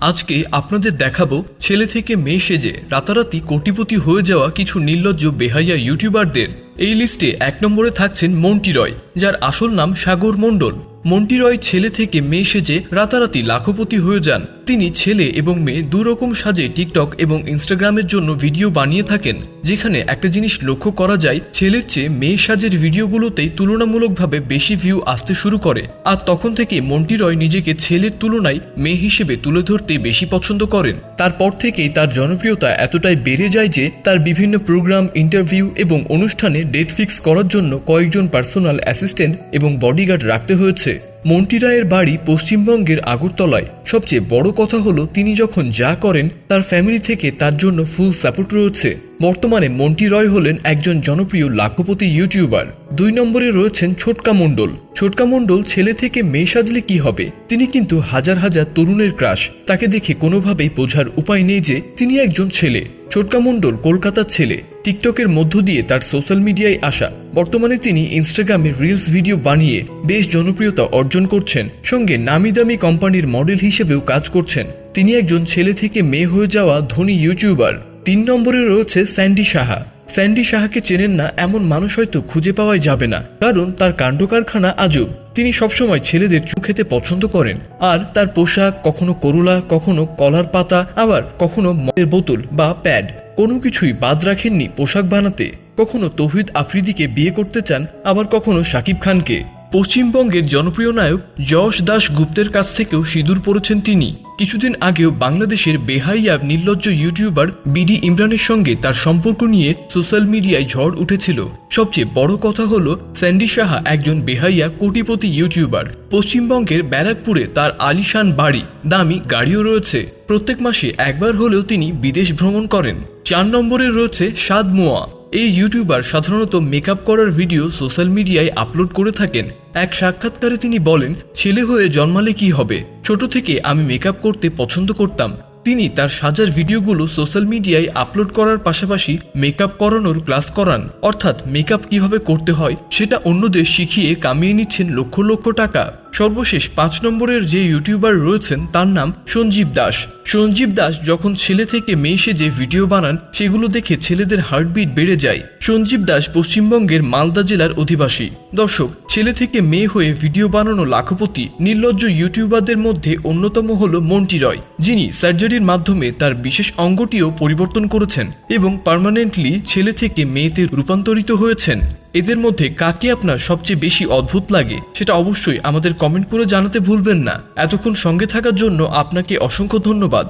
আজকে আপনাদের দেখাবো ছেলে থেকে মেয়ে সেজে রাতারাতি কোটিপতি হয়ে যাওয়া কিছু নির্লজ্জ বেহাইয়া ইউটিউবারদের। এই লিস্টে এক নম্বরে থাকছেন মন্টি রয়, যার আসল নাম সাগর মণ্ডল। মন্টি রয় ছেলে থেকে মেয়ে সেজে রাতারাতি লাখপতি হয়ে যান। তিনি ছেলে এবং মেয়ে দুরকম সাজে টিকটক এবং ইনস্টাগ্রামের জন্য ভিডিও বানিয়ে থাকেন, যেখানে একটা জিনিস লক্ষ্য করা যায়, ছেলের চেয়ে মেয়ে সাজের ভিডিওগুলোতেই তুলনামূলকভাবে বেশি ভিউ আসতে শুরু করে। আর তখন থেকে মন্টি রয় নিজেকে ছেলের তুলনায় মেয়ে হিসেবে তুলে ধরতে বেশি পছন্দ করেন। তারপর থেকেই তার জনপ্রিয়তা এতটাই বেড়ে যায় যে তার বিভিন্ন প্রোগ্রাম, ইন্টারভিউ এবং অনুষ্ঠানে ডেট ফিক্স করার জন্য কয়েকজন পার্সোনাল অ্যাসিস্ট্যান্ট এবং বডিগার্ড রাখতে হয়েছে। মন্টি রায়ের বাড়ি পশ্চিমবঙ্গের আগরতলায়। সবচেয়ে বড় কথা হলো, তিনি যখন যা করেন, তার ফ্যামিলি থেকে তার জন্য ফুল সাপোর্ট রয়েছে। বর্তমানে মন্টি রয় হলেন একজন জনপ্রিয় লাখপতি ইউটিউবার দুই নম্বরে রয়েছেন ছোটকা মণ্ডল। ছোটকা মণ্ডল ছেলে থেকে মেয়ে সাজলে কি হবে? তিনি কিন্তু হাজার হাজার তরুণের ক্রাশ তাকে দেখে কোনোভাবেই বোঝার উপায় নেই যে, তিনি একজন ছেলে। ছোটকা মণ্ডল কলকাতার ছেলে। টিকটকের মধ্য দিয়ে তার সোশ্যাল মিডিয়ায় আসা। বর্তমানে তিনি ইনস্টাগ্রামে রিলস ভিডিও বানিয়ে বেশ জনপ্রিয়তা অর্জন করছেন। সঙ্গে নামি দামি কোম্পানির মডেল হিসেবেও কাজ করছেন। তিনি একজন ছেলে থেকে মেয়ে হয়ে যাওয়া ধনী ইউটিউবার তিন নম্বরে রয়েছে স্যান্ডি সাহা। স্যান্ডি সাহাকে চেনেন না এমন মানুষ হয়তো খুঁজে পাওয়াই যাবে না, কারণ তার কাণ্ড কারখানা আজব। তিনি সবসময় ছেলেদের চুপ খেতে পছন্দ করেন। আর তার পোশাক কখনো করুলা, কখনো কলার পাতা, আবার কখনো মদের বোতল বা প্যাড কোনো কিছুই বাদ রাখেননি পোশাক বানাতে। কখনো তৌহিদ আফ্রিদিকে বিয়ে করতে চান, আবার কখনো শাকিব খানকে। পশ্চিমবঙ্গের জনপ্রিয় নায়ক যশ দাস গুপ্তের কাছ থেকেও সিঁদুর পড়েছেন তিনি। কিছুদিন আগেও বাংলাদেশের বেহাইয়া নির্লজ্জ ইউটিউবার বিডি ইমরানের সঙ্গে তার সম্পর্ক নিয়ে সোশ্যাল মিডিয়ায় ঝড় উঠেছিল। সবচেয়ে বড় কথা হলো, স্যান্ডি সাহা একজন বেহাইয়া কোটিপতি ইউটিউবার। পশ্চিমবঙ্গের ব্যারাকপুরে তার আলিশান বাড়ি, দামি গাড়িও রয়েছে। প্রত্যেক মাসে একবার হলেও তিনি বিদেশ ভ্রমণ করেন। চার নম্বরে রয়েছে সাদ মোয়া। এই ইউটিউবার সাধারণত মেকআপ করার ভিডিও সোশ্যাল মিডিয়ায় আপলোড করে থাকেন। এক সাক্ষাৎকারে তিনি বলেন, ছেলে হয়ে জন্মালে কি হবে? ছোট থেকে আমি মেকআপ করতে পছন্দ করতাম। তিনি তার সাজার ভিডিওগুলো সোশ্যাল মিডিয়ায় আপলোড করার পাশাপাশি মেকআপ করানোর ক্লাস করান। অর্থাৎ মেকআপ কীভাবে করতে হয়, সেটা অন্যদের শিখিয়ে কামিয়ে নিচ্ছেন লক্ষ লক্ষ টাকা। সর্বশেষ পাঁচ নম্বরের যে ইউটিউবার রয়েছেন, তার নাম সঞ্জীব দাস। সঞ্জীব দাস যখন ছেলে থেকে মেয়ে সেজে ভিডিও বানান, সেগুলো দেখে ছেলেদের হার্টবিট বেড়ে যায়। সঞ্জীব দাস পশ্চিমবঙ্গের মালদা জেলার অধিবাসী। দর্শক, ছেলে থেকে মেয়ে হয়ে ভিডিও বানানো লাখপতি, নির্লজ্জ ইউটিউবারদের মধ্যে অন্যতম হল মন্টি রয়, যিনি সার্জারির মাধ্যমে তার বিশেষ অঙ্গটিও পরিবর্তন করেছেন এবং পার্মানেন্টলি ছেলে থেকে মেয়েতে রূপান্তরিত হয়েছেন। এদের মধ্যে কাকে আপনার সবচেয়ে বেশি অদ্ভুত লাগে, সেটা অবশ্যই আমাদের কমেন্ট করে জানাতে ভুলবেন না। এতক্ষণ সঙ্গে থাকার জন্য আপনাকে অসংখ্য ধন্যবাদ।